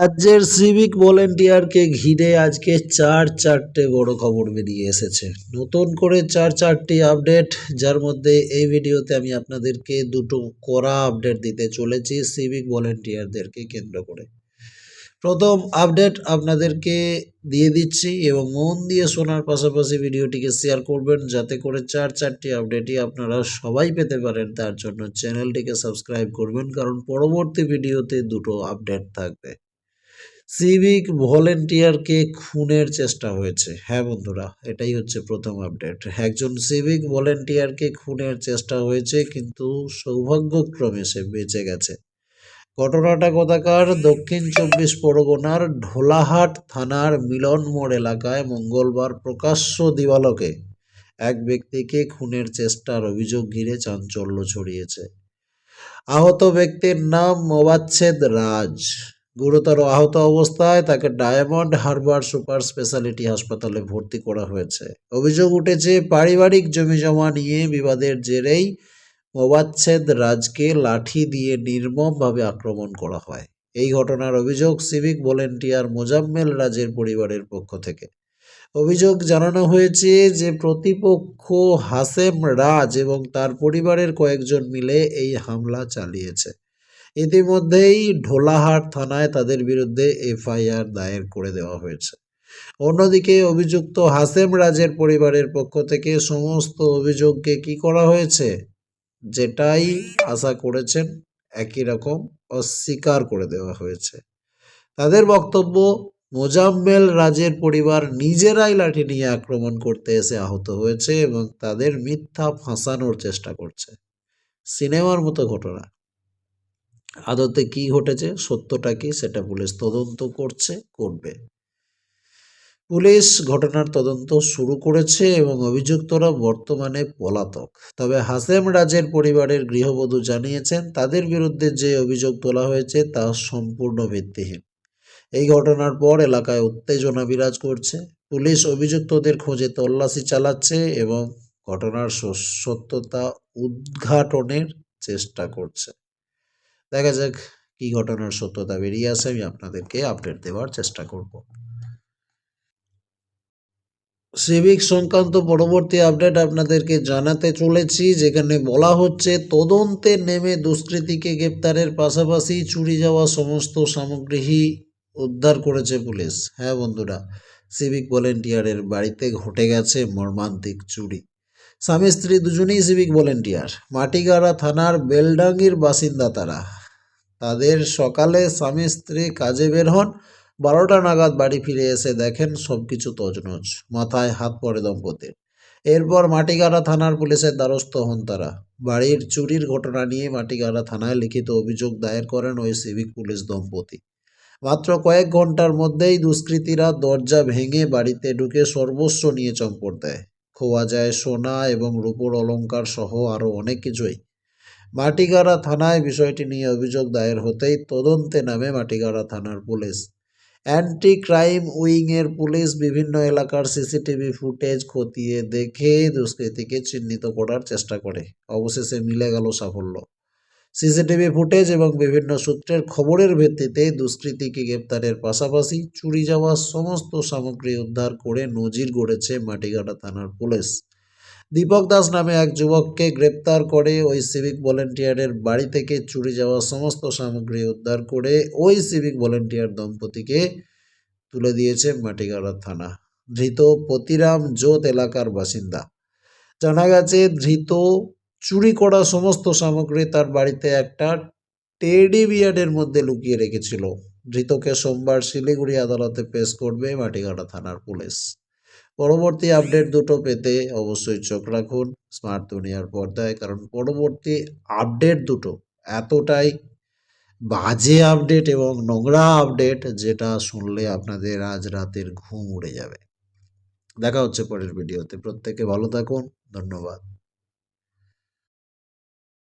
রাজ্যের সিভিক ভলেন্টিয়ারকে ঘিরে আজকে চার চারটে বড় খবর বেরিয়ে এসেছে। নতুন করে চার চারটি আপডেট যার মধ্যে এই ভিডিওতে আমি আপনাদেরকে দুটো কড়া আপডেট দিতে চলেছি সিভিক ভলেন্টিয়ারদেরকে কেন্দ্র করে। প্রথম আপডেট আপনাদেরকে দিয়ে দিচ্ছি এবং মন দিয়ে শোনার পাশাপাশি ভিডিওটিকে শেয়ার করবেন, যাতে করে চার চারটি আপডেটই আপনারা সবাই পেতে পারেন। তার জন্য চ্যানেলটিকে সাবস্ক্রাইব করবেন, কারণ পরবর্তী ভিডিওতে দুটো আপডেট থাকবে। সিভিক ভলেন্টিয়ারকে খুনের চেষ্টা হয়েছে। হ্যাঁ বন্ধুরা, এটাই হচ্ছে প্রথম আপডেট একজন সিভিক ভলেন্টিয়ারকে খুনের চেষ্টা হয়েছে, কিন্তু সৌভাগ্যক্রমে সে বেঁচে গেছে। ঘটনাটা কোথাকার? দক্ষিণ চব্বিশ পরগনার ঢোলাহাট থানার মিলন মোড় এলাকায় মঙ্গলবার প্রকাশ্য দিবালোকে এক ব্যক্তিকে খুনের চেষ্টার অভিযোগ ঘিরে চাঞ্চল্য ছড়িয়েছে। আহত ব্যক্তির নাম মোবাচ্ছেদ রাজ। গুরুতর আহত অবস্থায় তাকে ডায়মন্ড হারবার সুপার স্পেশালিটি হাসপাতালে ভর্তি করা হয়েছে। অভিযোগ উঠেছে, পারিবারিক জমি জমা নিয়ে বিবাদের জেরেই মোবাচ্ছেদ রাজকে লাঠি দিয়ে নির্মমভাবে আক্রমণ করা হয়। এই ঘটনার অভিযোগ সিভিক ভলেন্টিয়ার মোজাম্মেল রাজের পরিবারের পক্ষ থেকে। অভিযোগ জানানো হয়েছে যে, প্রতিপক্ষ হাসেম রাজ এবং তার পরিবারের কয়েকজন মিলে এই হামলা চালিয়েছে। ইতিমধ্যেই ঢোলাহাট থানায় তাদের বিরুদ্ধে এফআইআর দায়ের করে দেওয়া হয়েছে। অন্যদিকে অভিযুক্ত হাসেম রাজের পরিবারের পক্ষ থেকে সমস্ত অভিযোগকে কি করা হয়েছে, যেটাই আশা করেছেন একই রকম অস্বীকার করে দেওয়া হয়েছে। তাদের বক্তব্য, মোজাম্মেল রাজের পরিবার নিজেরাই লাঠি নিয়ে আক্রমণ করতে এসে আহত হয়েছে এবং তাদের মিথ্যা ফাঁসানোর চেষ্টা করছে। সিনেমার মতো ঘটনা। আদতে কি ঘটেছে? সত্যটা কি? সেটা পুলিশ তদন্ত করছে, করবে। পুলিশ ঘটনার তদন্ত শুরু করেছে এবং অভিযুক্তরা বর্তমানে পলাতক। তবে হাসেম রাজের পরিবারের গৃহবধূ জানিয়েছেন, তাদের বিরুদ্ধে যে অভিযোগ তোলা হয়েছে তা সম্পূর্ণ ভিত্তিহীন। এই ঘটনার পর এলাকায় উত্তেজনা বিরাজ করছে। পুলিশ অভিযুক্তদের খোঁজে তল্লাশি চালাচ্ছে এবং ঘটনার সত্যতা উদ্ঘাটনের চেষ্টা করছে। দেখা যাক কি ঘটনার সত্যতা বেরিয়ে আসে, আমি আপনাদেরকে আপডেট দেওয়ার চেষ্টা করব। সিভিক সংক্রান্ত পরবর্তী আপডেট আপনাদেরকে জানাতে চলেছি, যেখানে বলা হচ্ছে, তদন্তে নেমে দুষ্কৃতীকে গ্রেপ্তারের পাশাপাশি চুরি যাওয়া সমস্ত সামগ্রী উদ্ধার করেছে পুলিশ। হ্যাঁ বন্ধুরা সিভিক ভলেন্টিয়ারের বাড়িতে ঘটে গেছে মর্মান্তিক চুরি। স্বামী স্ত্রী দুজনেই সিভিক ভলেন্টিয়ার মাটিগাড়া থানার বেলডাঙ্গির বাসিন্দা তারা। তাদের সকালে স্বামী স্ত্রী কাজে বের হন, বারোটা নাগাদ বাড়ি ফিরে এসে দেখেন সব কিছু তজনজ মাথায় হাত পড়ে দম্পতির। এরপর মাটিগাড়া থানার পুলিশের দ্বারস্থ হন তারা। বাড়ির চুরির ঘটনা নিয়ে মাটিগাড়া থানায় লিখিত অভিযোগ দায়ের করেন ওই সিভিক পুলিশ দম্পতি। মাত্র কয়েক ঘণ্টার মধ্যেই দুষ্কৃতীরা দরজা ভেঙে বাড়িতে ঢুকে সর্বস্ব নিয়ে চম্পট দেয়। খোয়া যায় সোনা এবং রূপোর অলঙ্কার সহ আরও অনেক কিছুই। মাটিগাড়া থানায় বিষয়টি নিয়ে অভিযোগ দায়ের হতেই তদন্তে নামে মাটিগাড়া থানার পুলিশ। অ্যান্টি ক্রাইম উইংয়ের পুলিশ বিভিন্ন এলাকার সিসিটিভি ফুটেজ খতিয়ে দেখে দুষ্কৃতীকে চিহ্নিত করার চেষ্টা করে। অবশেষে মিলে গেল সাফল্য। সিসিটিভি ফুটেজ এবং বিভিন্ন সূত্রের খবরের ভিত্তিতে দুষ্কৃতীকে গ্রেপ্তারের পাশাপাশি চুরি যাওয়া সমস্ত সামগ্রী উদ্ধার করে নজির গড়েছে মাটিগাড়া থানার পুলিশ। দীপক দাস নামে এক যুবককে গ্রেপ্তার করে ওই সিভিক ভলেন্টিয়ারের বাড়ি থেকে চুরি যাওয়া সমস্ত সামগ্রী উদ্ধার করে ওই সিভিক ভলেন্টিয়ার দম্পতিকে তুলে দিয়েছে মাটিগাড়া থানা। ধৃত পতিরাম জোত এলাকার বাসিন্দা। জানা গেছে ধৃত চুরি করা সমস্ত সামগ্রী তার বাড়িতে একটা টেডি বিয়ার্ডের মধ্যে লুকিয়ে রেখেছিল। ধৃতকে সোমবার শিলিগুড়ি আদালতে পেশ করবে মাটিগাড়া থানার পুলিশ। পরবর্তী আপডেট দুটো পেতে অবশ্যই চোখ রাখুন। স্মার্ট দুনিয়ার পর্দায়, কারণ পরবর্তী আপডেট দুটো এতটাই বাজে আপডেট এবং নোংরা আপডেট যেটা শুনলে আপনাদের আজ রাতের ঘুম উড়ে যাবে। দেখা হচ্ছে পরের ভিডিওতে। প্রত্যেকে ভালো থাকুন। ধন্যবাদ।